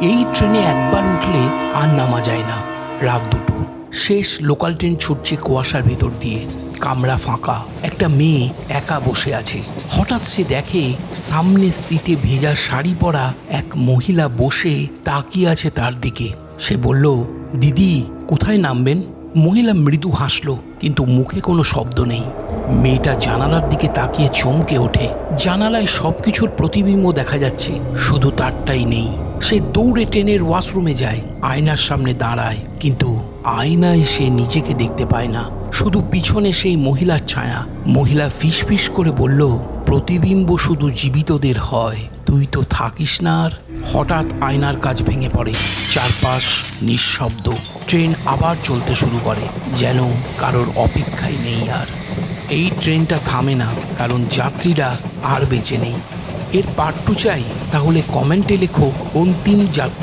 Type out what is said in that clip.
এই ট্রেনে একবার উঠলে আর নামা যায় না। রাত দুটো। শেষ লোকাল ট্রেন ছুটছে কুয়াশার ভেতর দিয়ে। কামরা ফাঁকা। একটা মেয়ে একা বসে আছে। হঠাৎ সে দেখে সামনে সিটে ভেজা শাড়ি পরা এক মহিলা বসে তাকিয়ে আছে তার দিকে। সে বলল, দিদি, কোথায় নামবেন? মহিলা মৃদু হাসলো, কিন্তু মুখে কোনো শব্দ নেই। মেয়েটা জানালার দিকে তাকিয়ে চমকে ওঠে। জানালায় সবকিছুর প্রতিবিম্ব দেখা যাচ্ছে। শুধু তারটাই নেই। সে দৌড়ে ট্রেনের ওয়াশরুমে যায়। আয়নার সামনে দাঁড়ায়, কিন্তু আয়নায় সে নিজেকে দেখতে পায় না। শুধু পিছনে সেই মহিলার ছায়া। মহিলা ফিসফিস করে বলল প্রতিবিম্ব শুধু জীবিতদের হয়। তুই তো থাকিস না আর। হঠাৎ আয়নার কাজ ভেঙে পড়ে। চারপাশ নিঃশব্দ। ট্রেন আবার চলতে শুরু করে, যেন কারোর অপেক্ষায় নেই আর। এই ট্রেনটা থামে না, কারণ যাত্রীরা আর বেঁচে নেই। এর পার্ট টু চাই তাহলে কমেন্টে লেখো অন্তিম যাত্রী।